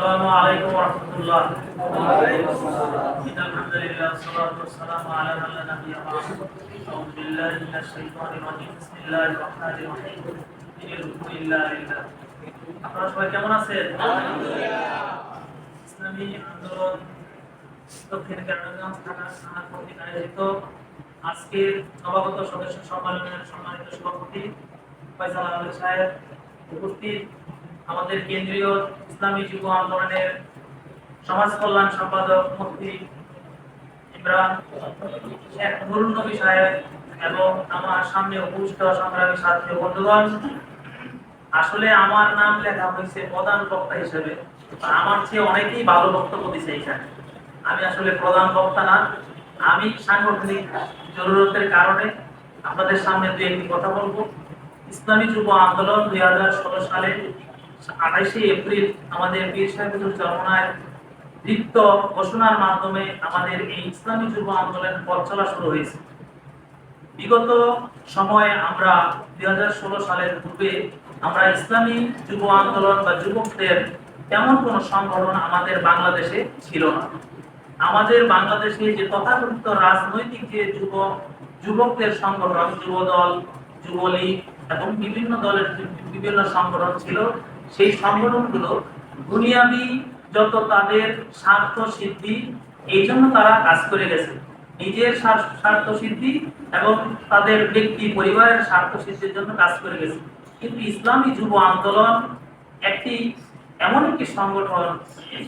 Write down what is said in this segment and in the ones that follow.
السلام عليكم ورحمة الله إن الحمد لله والصلاة والسلام على من لا نبي بعده أعوذ بالله من الشيطان الرجيم بسم الله الرحمن الرحيم إن الحكم لله لله আপনারা সবাই কেমন আছেন ইসলামী আন্দোলন দক্ষিণ কেরানীগঞ্জ থানা থানা কর্তৃক আয়োজিত আজকের নবাগত সদস্য সম্মেলনের সম্মানিত সভাপতি ফয়সাল আহমেদ সাহেব উপস্থিত আমাদের কেন্দ্রীয় ইসলামী যুব আন্দোলনের সমাজ কল্যাণ সম্পাদক মুফতি ইমরান নুরুল নবী সাহেব এবং আমার সামনে উপস্থিত সংগ্রামী সাথী বন্ধুগণ, আসলে আমার নাম লেখা হয়েছে প্রধান বক্তা হিসেবে। আমার চেয়ে অনেকেই ভালো বক্তব্য দিছে এখানে আমি আসলে প্রধান বক্তা না। আমি সাংগঠনিক জরুরতের কারণে আপনাদের সামনে দু একটি কথা বলব। ইসলামী যুব আন্দোলন দুই হাজার ষোলো সালে আঠাইশে এপ্রিল আমাদের চরমনায় ঘোষণার মাধ্যমে আমাদের এই ইসলামী যুব আন্দোলন পথ চলা শুরু হয়েছে। বিগত সময়ে আমরা দুই সালের পূর্বে আমরা ইসলামী যুব আন্দোলন বা যুবকদের তেমন কোনো সংগঠন আমাদের বাংলাদেশে ছিল না। আমাদের বাংলাদেশে যে তথাকথিত রাজনৈতিক যে যুব, যুবকদের সংগঠন, যুবদল, যুবলীগ এবং বিভিন্ন দলের বিভিন্ন সংগঠন ছিল সেই সংগঠনগুলো দুনিয়াবি যত তাদের স্বার্থ সিদ্ধি, এই জন্য তারা কাজ করে গেছে। নিজের স্বার্থ সিদ্ধি এবং তাদের ব্যক্তি পরিবারের স্বার্থ সিদ্ধির জন্য কাজ করে গেছে। কিন্তু ইসলামী যুব আন্দোলন একটি এমন একটি সংগঠন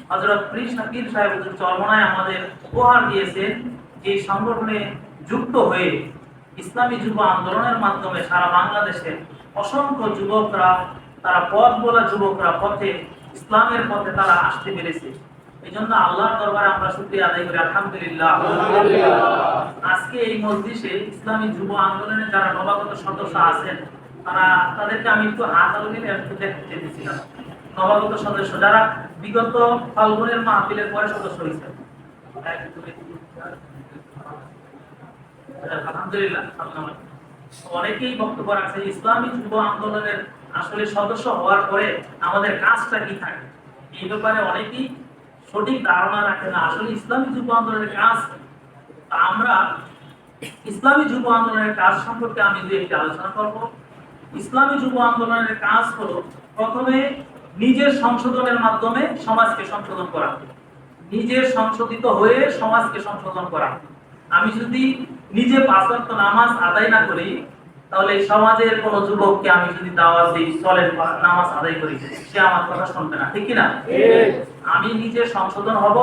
হজরত পীর শাকির সাহেব চরমনায় আমাদের উপহার দিয়েছেন, যে সংগঠনে যুক্ত হয়ে ইসলামী যুব আন্দোলনের মাধ্যমে সারা বাংলাদেশের অসংখ্য যুবকরা তারা পথ বলা যুবকরা পথে ইসলামের পথে তারা আসতে পেরেছে। এই জন্য আল্লাহর দরবারে আমরা শুকরিয়া আদায় করি আলহামদুলিল্লাহ। আজকে এই মসজিদে ইসলামী যুব আন্দোলনের যারা নবাগত সদস্য আছেন তারা তাদেরকে আমি একটু হাত দেখতে চেয়েছিলাম। নবাগত সদস্য যারা বিগত ফাল্গুনের মাহফিলের পরে সদস্য হয়েছে আলহামদুলিল্লাহ অনেকেই বক্তব্য রাখছে ইসলামী যুব আন্দোলনের আসলে সদস্য হওয়ার পরে আমাদের কাজটা কি থাকে? এই ব্যাপারে অনেকেই সঠিক ধারণা রাখে না। আসলে ইসলামী যুব আন্দোলনের কাজ আমরা ইসলামী যুব আন্দোলনের কাজ সম্পর্কে আমি দু একটি আলোচনা করব। ইসলামী যুব আন্দোলনের কাজ হলো প্রথমে নিজের সংশোধনের মাধ্যমে সমাজকে সংশোধন করা। নিজের সংশোধিত হয়ে সমাজকে সংশোধন করা। আমি যদি নিজে পাঁচ নামাজ আদায় না করি তাহলে সমাজের কোন যুবককে আমি যদি দাওয়াত দিই চলেন নামাজ আদায় করি সে আমার কথা শুনবে না ঠিক কি না আমি নিজে সংশোধন হব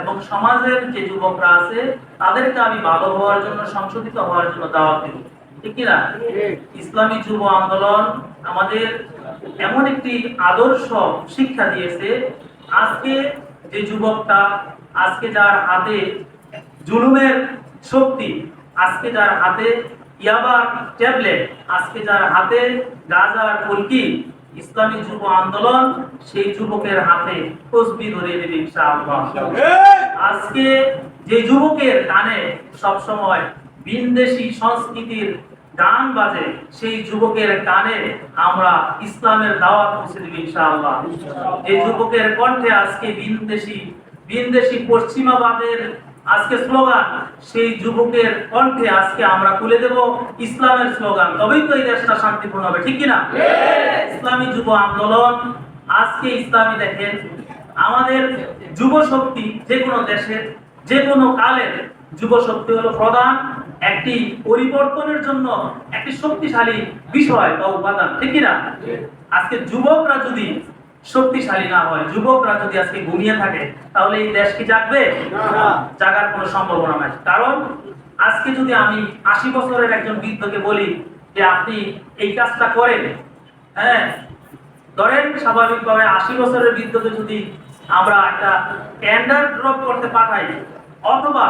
এবং সমাজের যে যুবকরা আছে তাদেরকে আমি ভালো হওয়ার জন্য সংশোধিত হওয়ার জন্য দাওয়াত দেব ঠিক কি না ইসলামী যুব আন্দোলন আমাদের এমন একটি আদর্শ শিক্ষা দিয়েছে আজকে যে যুবকটা আজকে যার হাতে জুলুমের শক্তি আজকে যার হাতে ইয়াবার ট্যাবলেট। আজকে যার হাতে গাজার কলকি ইসলামী যুব আন্দোলন সেই যুবকের হাতে তসবি ধরিয়ে দেবে ইনশাআল্লাহ। আজকে যে যুবকের কানে সব সময় বিনদেশি সংস্কৃতির গান বাজে সেই যুবকের কানে আমরা ইসলামের দাওয়াত পৌঁছে দেব ইনশাআল্লাহ। যে যুবকের কণ্ঠে আজকে বিনদেশি বিনদেশি পশ্চিমাবাদের আজকে স্লোগান সেই যুবকের কণ্ঠে আজকে আমরা তুলে দেব ইসলামের স্লোগান। তবেই তো এই দেশটা শান্তিপূর্ণ হবে ঠিক কিনা? ইসলামী যুব আন্দোলন আজকে ইসলামী দেখেন আমাদের যুব শক্তি যে কোনো দেশের যে কোনো কালের যুব শক্তি হলো প্রধান একটি পরিবর্তনের জন্য একটি শক্তিশালী বিষয় বা উপাদান ঠিক না আজকে যুবকরা যদি শক্তিশালী না হয়। যুবকরা যদি আজকে ঘুমিয়ে থাকে তাহলে এই দেশ কি জাগবে? জাগার কোনো সম্ভাবনা নাই। কারণ আজকে যদি আমি আশি বছরের একজন বৃদ্ধকে বলি যে আপনি এই কাজটা করেন হ্যাঁ? ধরেন স্বাভাবিকভাবে আশি বছরের বৃদ্ধকে যদি আমরা একটা টেন্ডার ড্রপ করতে পাঠাই অথবা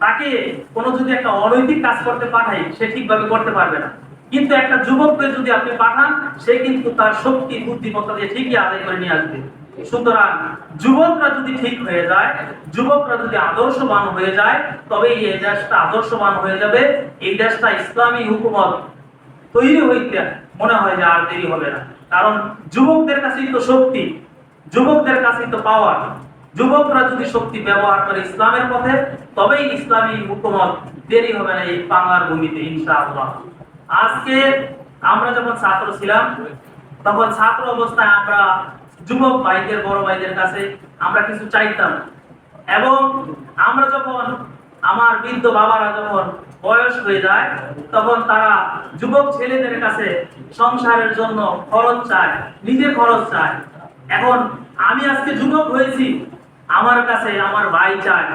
তাকে কোনো যদি একটা অনৈতিক কাজ করতে পাঠাই সে ঠিকভাবে করতে পারবে না। কিন্তু একটা যুবককে যদি আপনি পাঠান, সে কিন্তু তার শক্তি বুদ্ধিমত্তা দিয়ে ঠিকই আদায় করে নিয়ে আসবে। সুতরাং যুবকরা যদি ঠিক হয়ে যায়, যুবকরা যদি আদর্শবান হয়ে যায়, তবে এই দেশটা আদর্শবান হয়ে যাবে। এই দেশটা ইসলামী হুকুমত তৈরি হইতে মনে হয় যে আর দেরি হবে না। কারণ যুবকদের কাছেই তো শক্তি, যুবকদের কাছে তো পাওয়ার যুবকরা যদি শক্তি ব্যবহার করে ইসলামের পথে, তবেই ইসলামী হুকুমত দেরি হবে না এই বাংলার ভূমিতে, ইনশাআল্লাহ। আজকে আমরা যখন ছাত্র ছিলাম, তখন ছাত্র অবস্থায় আমরা যুবক ভাইদের, বড় ভাইদের কাছে আমরা কিছু চাইতাম। এবং আমরা যখন আমার বৃদ্ধ বাবারা যখন বয়স হয়ে যায়, তখন তারা যুবক ছেলেদের কাছে সংসারের জন্য খরচ চায়, নিজে খরচ চায়। এখন আমি আজকে যুবক হয়েছি, আমার কাছে আমার ভাই চায়,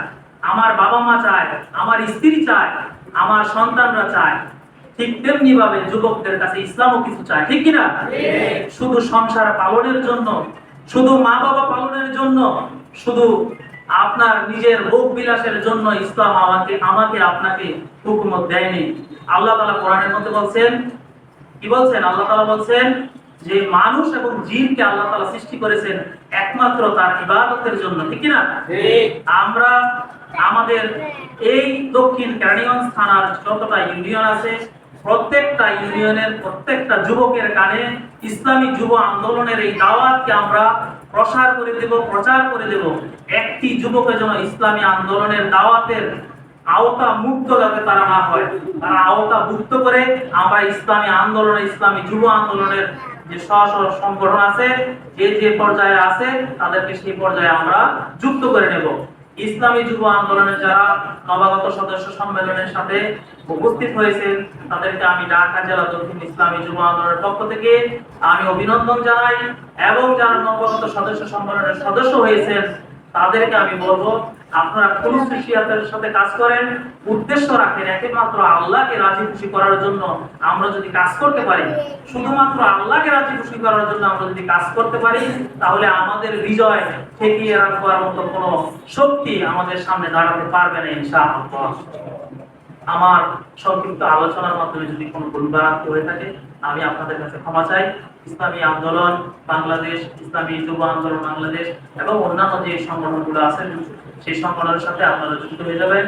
আমার বাবা মা চায়, আমার স্ত্রী চায়, আমার সন্তানরা চায়। ঠিক তেমনি ভাবে যুবকদের কাছে ইসলামও কিছু চায় ঠিক কিনা? শুধু সংসার পালনের জন্য শুধু মা বাবা পালনের জন্য শুধু আপনার নিজের ভোগ বিলাসের জন্য ইসলাম আমাকে আমাকে আপনাকে হুকুমত দেয়নি। আল্লাহ তাআলা কোরআনের মধ্যে বলছেন কি বলছেন? আল্লাহ তালা বলছেন যে মানুষ এবং জিনকে আল্লাহ তাআলা সৃষ্টি করেছেন একমাত্র তার ইবাদতের জন্য ঠিক কি না আমরা আমাদের এই দক্ষিণ কেরানীগঞ্জ থানার যতটা ইউনিয়ন আছে প্রত্যেকটা ইউনিয়নের প্রত্যেকটা যুবকের কানে ইসলামী যুব আন্দোলনের এই দাওয়াতকে আমরা প্রসার করে দেব, প্রচার করে দেব। একটি যুবকের যেন ইসলামী আন্দোলনের দাওয়াতের আওতা মুক্ত যাতে তারা না হয়, তারা আওতা মুক্ত করে আমরা ইসলামী আন্দোলনে, ইসলামী যুব আন্দোলনের যে স্ব সংগঠন আছে, যে যে পর্যায়ে আছে, তাদেরকে সেই পর্যায়ে আমরা যুক্ত করে নেব। ইসলামী যুব আন্দোলনে যারা নবাগত সদস্য সম্মেলনের সাথে উপস্থিত হয়েছেন, তাদেরকে আমি ঢাকা জেলা দক্ষিণ ইসলামী যুব আন্দোলনের পক্ষ থেকে আমি অভিনন্দন জানাই এবং যারা নবাগত সদস্য সম্মেলনের সদস্য হয়েছেন, তাদেরকে আমি বলব আপনারা কোন সিয়াতের সাথে কাজ করেন, উদ্দেশ্য রাখেন একমাত্র আল্লাহকে রাজি খুশি করার জন্য আমরা যদি কাজ করতে পারি। শুধুমাত্র আল্লাহকে রাজি খুশি করার জন্য আমরা যদি কাজ করতে পারি, তাহলে আমাদের বিজয় ঠেকিয়ে রাখবার মতো কোনো শক্তি আমাদের সামনে দাঁড়াতে পারবে না, ইনশাআল্লাহ। আমার সংক্ষিপ্ত আলোচনার মাধ্যমে যদি কোনো ভুলভ্রান্তি হয়ে থাকে, আমি আপনাদের কাছে ক্ষমা চাই। ইসলামী আন্দোলন, বাংলাদেশ, ইসলামী যুব আন্দোলন, বাংলাদেশ এবং অন্যান্য যে সংগঠনগুলো আছে সেই সম্মানের সাথে আপনারা যুক্ত হয়ে যাবেন।